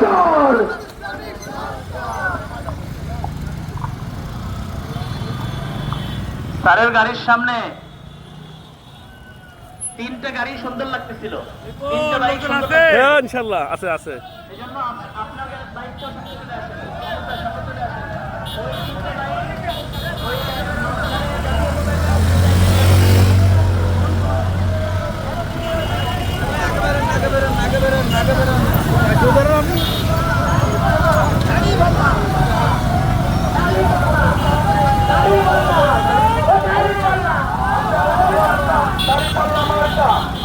চোর স্যারের গাড়ির সামনে তিনটে গাড়ি সুন্দর লাগতেছিল। তিনটা বাইক সুন্দর। হ্যাঁ ইনশাল্লাহ আছে আছে। এজন্য জন্য আপ-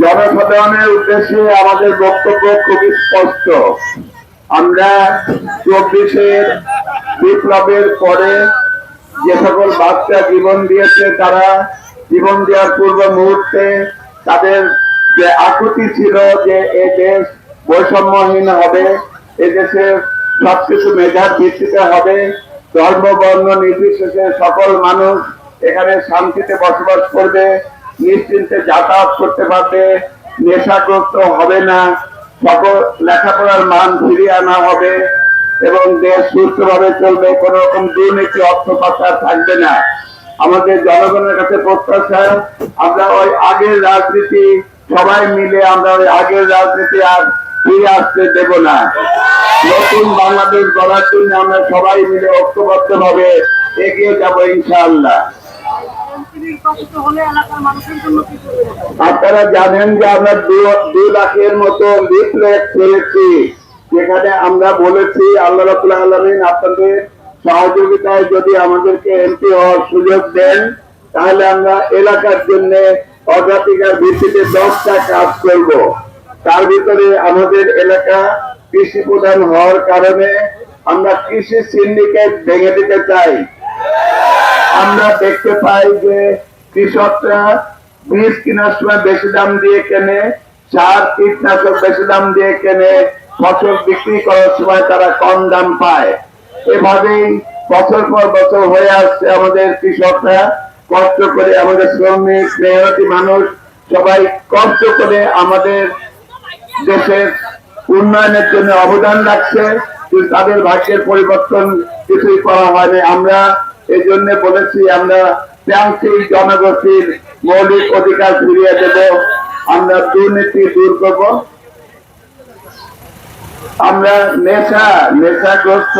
জনসাধারণের উদ্দেশ্যে আমাদের বক্তব্য খুবই স্পষ্ট। আমরা চব্বিশের বিপ্লবের পরে যে সকল বাচ্চা জীবন দিয়েছে, তারা জীবন দেওয়ার পূর্ব মুহূর্তে তাদের যে আকুতি ছিল যে এ দেশ বৈষম্যহীন হবে, এ দেশে সবকিছু মেধার ভিত্তিতে হবে, ধর্ম, বর্ণ নির্বিশেষে সকল মানুষ এখানে শান্তিতে বসবাস করবে, নিশ্চিন্তে যাতায়াত করতে পারবে, নেশাগ্রস্ত হবে না, সকল লেখাপড়ার মান ফিরিয়ে আনা হবে এবং দেশ সুস্থভাবে চলবে, কোন রকম দুর্নীতি, অর্থ পাচার থাকবে না। আমাদের জনগণের কাছে প্রত্যাশা, আমরা ওই আগের রাজনীতি, সবাই মিলে আমরা ওই আগের রাজনীতি আর ফিরে আসতে দেব না। নতুন বাংলাদেশ গড়ার জন্য আমরা সবাই মিলে ঐক্যবদ্ধ ভাবে এগিয়ে যাব ইনশাআল্লাহ। আপনারা জানেন যে আমরা দু- লাখের মতো লিফলেট ছেড়েছি যেখানে আমরা বলেছি আল্লাহ রাবুল আলমিন আপনাদের সহযোগিতায় যদি আমাদেরকে এমপি হওয়ার সুযোগ দেন তাহলে আমরা এলাকার জন্য অগ্রাধিকার ভিত্তিতে দশটা কাজ করব। তার ভিতরে আমাদের এলাকা কৃষি প্রধান হওয়ার কারণে আমরা কৃষি সিন্ডিকেট ভেঙে দিতে চাই। আমরা দেখতে পাই যে কৃষকরা বীজ কেনার সময় বেশি দাম দিয়ে কেনে, সার, কীটনাশক বেশি দাম দিয়ে কেনে, ফসল বিক্রি করার সময় তারা কম দাম পায়। এভাবেই বছর পর বছর হয়ে আসছে আমাদের কৃষকরা। কষ্ট করে আমাদের শ্রমিক, মেহনতি মানুষ সবাই কষ্ট করে আমাদের দেশের উন্নয়নের জন্য অবদান রাখছে। তাদের ভাগ্যের পরিবর্তন কিছুই করা হয়নি। আমরা এই জন্য বলেছি, আমরা প্রান্তিক জনগোষ্ঠীর মৌলিক অধিকার ফিরিয়ে দেব। আমরা দুর্নীতি দূর করব। আমরা নেশা, নেশাগ্রস্ত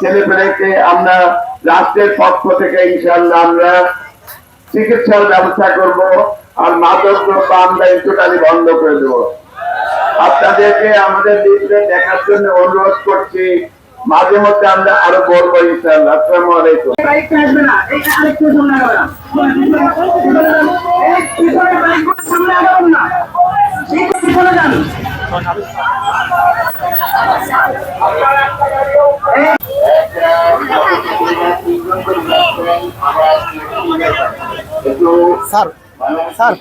ছেলেপেলেকে আমরা রাষ্ট্রের পক্ষ থেকে ইনশাল্লাহ আমরা চিকিৎসার ব্যবস্থা করব আর মাদক দ্রব্য আমরা টোটালি বন্ধ করে দেবো। আপনাদেরকে আমাদের দেখার জন্য অনুরোধ করছি মাঝে মধ্যে আমরা আরও বলব ইনশাল্লাহ আসসালামু আলাইকুম। Sir sir.